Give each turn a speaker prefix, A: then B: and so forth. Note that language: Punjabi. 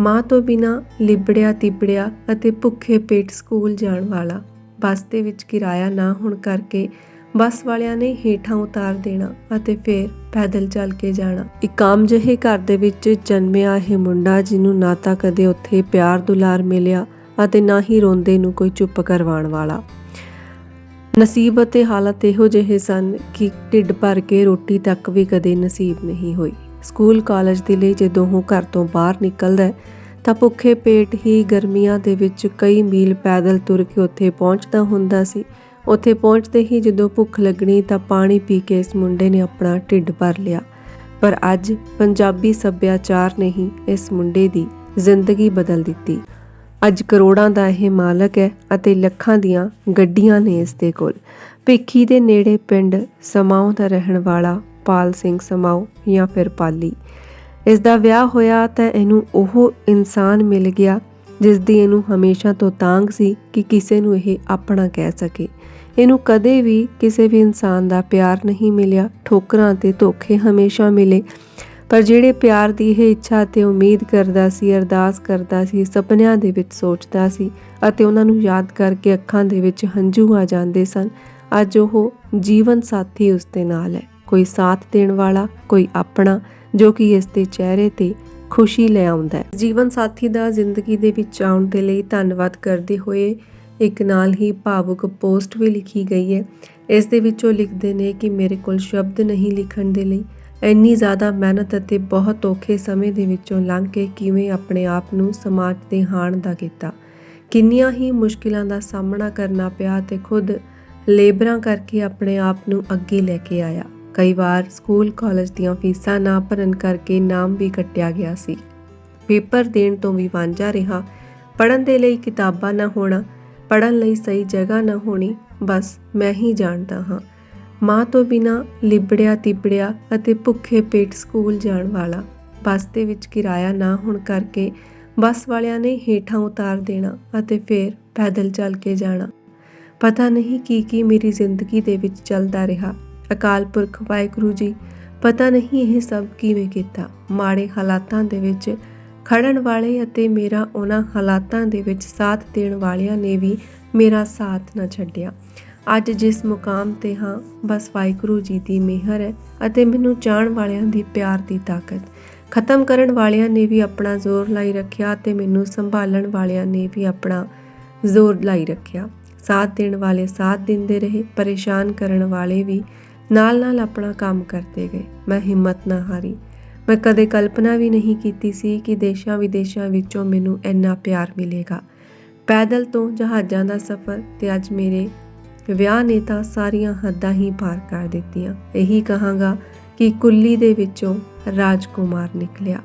A: ਮਾਂ ਤੋਂ ਬਿਨਾ ਲਿਬੜਿਆ ਤਿਬੜਿਆ ਅਤੇ ਭੁੱਖੇ ਪੇਟ ਸਕੂਲ ਜਾਣ ਵਾਲਾ, ਬੱਸ ਦੇ ਵਿੱਚ ਕਿਰਾਇਆ ਨਾ ਹੋਣ ਕਰਕੇ ਬੱਸ ਵਾਲਿਆਂ ਨੇ ਹੇਠਾਂ ਉਤਾਰ ਦੇਣਾ ਅਤੇ ਫਿਰ ਪੈਦਲ ਚੱਲ ਕੇ ਜਾਣਾ। ਇੱਕ ਆਮ ਜਿਹੇ ਘਰ ਦੇ ਵਿੱਚ ਜਨਮਿਆ ਇਹ ਮੁੰਡਾ ਜਿਹਨੂੰ ਨਾ ਤਾਂ ਕਦੇ ਉੱਥੇ ਪਿਆਰ ਦੁਲਾਰ ਮਿਲਿਆ ਅਤੇ ਨਾ ਹੀ ਰੋਂਦੇ ਨੂੰ ਕੋਈ ਚੁੱਪ ਕਰਵਾਉਣ ਵਾਲਾ। ਨਸੀਬ ਅਤੇ ਹਾਲਤ ਇਹੋ ਜਿਹੇ ਸਨ ਕਿ ਢਿੱਡ ਭਰ ਕੇ ਰੋਟੀ ਤੱਕ ਵੀ ਕਦੇ ਨਸੀਬ ਨਹੀਂ ਹੋਈ। ਸਕੂਲ ਕਾਲਜ ਦੇ ਲਈ ਜਦੋਂ ਉਹ ਘਰ ਤੋਂ ਬਾਹਰ ਨਿਕਲਦਾ ਹੈ, ਤਾਂ ਭੁੱਖੇ ਪੇਟ ਹੀ ਗਰਮੀਆਂ ਦੇ ਵਿੱਚ ਕਈ ਮੀਲ ਪੈਦਲ ਤੁਰ ਕੇ ਉੱਥੇ ਪਹੁੰਚਦਾ ਹੁੰਦਾ ਸੀ। ਉੱਥੇ ਪਹੁੰਚਦੇ ਹੀ ਜਦੋਂ ਭੁੱਖ ਲੱਗਣੀ ਤਾਂ ਪਾਣੀ ਪੀ ਕੇ ਇਸ ਮੁੰਡੇ ਨੇ ਆਪਣਾ ਢਿੱਡ ਭਰ ਲਿਆ। ਪਰ ਅੱਜ ਪੰਜਾਬੀ ਸੱਭਿਆਚਾਰ ਨੇ ਹੀ ਇਸ ਮੁੰਡੇ ਦੀ ਜ਼ਿੰਦਗੀ ਬਦਲ ਦਿੱਤੀ। ਅੱਜ ਕਰੋੜਾਂ ਦਾ ਇਹ ਮਾਲਕ ਹੈ ਅਤੇ ਲੱਖਾਂ ਦੀਆਂ ਗੱਡੀਆਂ ਨੇ ਇਸ ਦੇ ਕੋਲ। ਭਿੱਖੀ ਦੇ ਨੇੜੇ ਪਿੰਡ ਸਮਾਉਂ ਦਾ ਰਹਿਣ ਵਾਲਾ ਪਾਲ ਸਿੰਘ ਸਮਾਉ ਜਾਂ ਫਿਰ ਪਾਲੀ। ਇਸ ਦਾ ਵਿਆਹ ਹੋਇਆ ਤਾਂ ਇਹਨੂੰ ਉਹ ਇਨਸਾਨ ਮਿਲ ਗਿਆ ਜਿਸ ਦੀ ਇਹਨੂੰ ਹਮੇਸ਼ਾ ਤੋਂ ਤਾਂਗ ਸੀ ਕਿ ਕਿਸੇ ਨੂੰ ਇਹ ਆਪਣਾ ਕਹਿ ਸਕੇ। ਇਹਨੂੰ ਕਦੇ ਵੀ ਕਿਸੇ ਵੀ ਇਨਸਾਨ ਦਾ ਪਿਆਰ ਨਹੀਂ ਮਿਲਿਆ। ਠੋਕਰਾਂ ਤੇ ਧੋਖੇ ਹਮੇਸ਼ਾ ਮਿਲੇ। ਪਰ ਜਿਹੜੇ ਪਿਆਰ ਦੀ ਇਹ ਇੱਛਾ ਤੇ ਉਮੀਦ ਕਰਦਾ ਸੀ, ਅਰਦਾਸ ਕਰਦਾ ਸੀ, ਸੁਪਨਿਆਂ ਦੇ ਵਿੱਚ ਸੋਚਦਾ ਸੀ ਅਤੇ ਉਹਨਾਂ ਨੂੰ ਯਾਦ ਕਰਕੇ ਅੱਖਾਂ ਦੇ ਵਿੱਚ ਹੰਝੂ ਆ ਜਾਂਦੇ ਸਨ, ਅੱਜ ਉਹ ਜੀਵਨ ਸਾਥੀ ਉਸ ਦੇ ਨਾਲ ਹੈ। ਕੋਈ ਸਾਥ ਦੇਣ ਵਾਲਾ, ਕੋਈ ਆਪਣਾ, ਜੋ ਕਿ ਇਸ ਦੇ ਚਿਹਰੇ ਤੇ ਖੁਸ਼ੀ ਲੈ ਆਉਂਦਾ ਹੈ। ਜੀਵਨ ਸਾਥੀ ਦਾ ਜ਼ਿੰਦਗੀ ਦੇ ਵਿੱਚ ਆਉਣ ਦੇ ਲਈ ਧੰਨਵਾਦ ਕਰਦੇ ਹੋਏ ਇੱਕ ਨਾਲ ਹੀ ਭਾਵੁਕ ਪੋਸਟ ਵੀ ਲਿਖੀ ਗਈ ਹੈ। ਇਸ ਦੇ ਵਿੱਚ ਉਹ ਲਿਖਦੇ ਨੇ ਕਿ ਮੇਰੇ ਕੋਲ ਸ਼ਬਦ ਨਹੀਂ ਲਿਖਣ ਦੇ ਲਈ, ਇੰਨੀ ਜ਼ਿਆਦਾ ਮਿਹਨਤ ਅਤੇ ਬਹੁਤ ਔਖੇ ਸਮੇਂ ਦੇ ਵਿੱਚੋਂ ਲੰਘ ਕੇ ਕਿਵੇਂ ਆਪਣੇ ਆਪ ਨੂੰ ਸਮਾਜ ਦੇ ਹਾਣ ਦਾ ਕੀਤਾ। ਕਿੰਨੀਆਂ ਹੀ ਮੁਸ਼ਕਿਲਾਂ ਦਾ ਸਾਹਮਣਾ ਕਰਨਾ ਪਿਆ ਤੇ ਖੁਦ ਲੇਬਰਾਂ ਕਰਕੇ ਆਪਣੇ ਆਪ ਨੂੰ ਅੱਗੇ ਲੈ ਕੇ ਆਇਆ। ਕਈ ਵਾਰ ਸਕੂਲ ਕਾਲਜ ਦੀਆਂ ਫੀਸਾਂ ਨਾ ਭਰਨ ਕਰਕੇ ਨਾਮ ਵੀ ਕੱਟਿਆ ਗਿਆ ਸੀ। ਪੇਪਰ ਦੇਣ ਤੋਂ ਵੀ ਵਾਂਝਾ ਰਿਹਾ। ਪੜਨ ਦੇ ਲਈ ਕਿਤਾਬਾਂ ਨਾ ਹੋਣਾ ਪੜਨ ਲਈ ਸਹੀ ਜਗ੍ਹਾ ਨਾ ਹੋਣੀ, ਬਸ ਮੈਂ ਹੀ ਜਾਣਦਾ ਹਾਂ। ਮਾਂ ਤੋਂ ਬਿਨਾ ਲਿਬੜਿਆ ਤਿਬੜਿਆ ਅਤੇ ਭੁੱਖੇ ਪੇਟ ਸਕੂਲ ਜਾਣ ਵਾਲਾ, ਬੱਸ ਦੇ ਵਿੱਚ ਕਿਰਾਇਆ ਨਾ ਹੋਣ ਕਰਕੇ ਬੱਸ ਵਾਲਿਆਂ ਨੇ ਹੇਠਾਂ ਉਤਾਰ ਦੇਣਾ ਅਤੇ ਫਿਰ ਪੈਦਲ ਚੱਲ ਕੇ ਜਾਣਾ। ਪਤਾ ਨਹੀਂ ਕੀ ਕੀ ਮੇਰੀ ਜ਼ਿੰਦਗੀ ਦੇ ਵਿੱਚ ਚੱਲਦਾ ਰਿਹਾ। ਅਕਾਲ ਪੁਰਖ ਵਾਹਿਗੁਰੂ ਜੀ, ਪਤਾ ਨਹੀਂ ਇਹ ਸਭ ਕਿਵੇਂ ਕੀਤਾ। ਮਾੜੇ ਹਾਲਾਤਾਂ ਦੇ ਵਿੱਚ ਖੜਨ ਵਾਲੇ ਅਤੇ ਮੇਰਾ ਉਹਨਾਂ ਹਾਲਾਤਾਂ ਦੇ ਵਿੱਚ ਸਾਥ ਦੇਣ ਵਾਲਿਆਂ ਨੇ ਵੀ ਮੇਰਾ ਸਾਥ ਨਾ ਛੱਡਿਆ। ਅੱਜ ਜਿਸ ਮੁਕਾਮ ਤੇ ਹਾਂ, ਬਸ ਵਾਹਿਗੁਰੂ ਜੀ ਦੀ ਮਿਹਰ ਹੈ ਅਤੇ ਮੈਨੂੰ ਚਾਹਣ ਵਾਲਿਆਂ ਦੀ ਪਿਆਰ ਦੀ ਤਾਕਤ। ਖਤਮ ਕਰਨ ਵਾਲਿਆਂ ਨੇ ਵੀ ਆਪਣਾ ਜ਼ੋਰ ਲਾਈ ਰੱਖਿਆ ਤੇ ਮੈਨੂੰ ਸੰਭਾਲਣ ਵਾਲਿਆਂ ਨੇ ਵੀ ਆਪਣਾ ਜ਼ੋਰ ਲਾਈ ਰੱਖਿਆ। ਸਾਥ ਦੇਣ ਵਾਲੇ ਸਾਥ ਦਿੰਦੇ ਰਹੇ, ਪਰੇਸ਼ਾਨ ਕਰਨ ਵਾਲੇ ਵੀ ਨਾਲ-ਨਾਲ ਆਪਣਾ ਕੰਮ ਕਰਦੇ ਗਏ। ਮੈਂ ਹਿੰਮਤ ਨਾ ਹਾਰੀ। ਮੈਂ ਕਦੇ ਕਲਪਨਾ ਵੀ ਨਹੀਂ ਕੀਤੀ ਸੀ ਕਿ ਦੇਸ਼ਾਂ ਵਿਦੇਸ਼ਾਂ ਵਿੱਚੋਂ ਮੈਨੂੰ ਇੰਨਾ ਪਿਆਰ ਮਿਲੇਗਾ। ਪੈਦਲ ਤੋਂ ਜਹਾਜ਼ਾਂ ਦਾ ਸਫ਼ਰ ਤੇ ਅੱਜ ਮੇਰੇ ਵਿਆਹ ਨੇ ਤਾਂ ਸਾਰੀਆਂ ਹੱਦਾਂ ਹੀ ਪਾਰ ਕਰ ਦਿੱਤੀਆਂ। ਇਹੀ ਕਹਾਂਗਾ ਕਿ ਕੁੱਲੀ ਦੇ ਵਿੱਚੋਂ ਰਾਜਕੁਮਾਰ ਨਿਕਲਿਆ।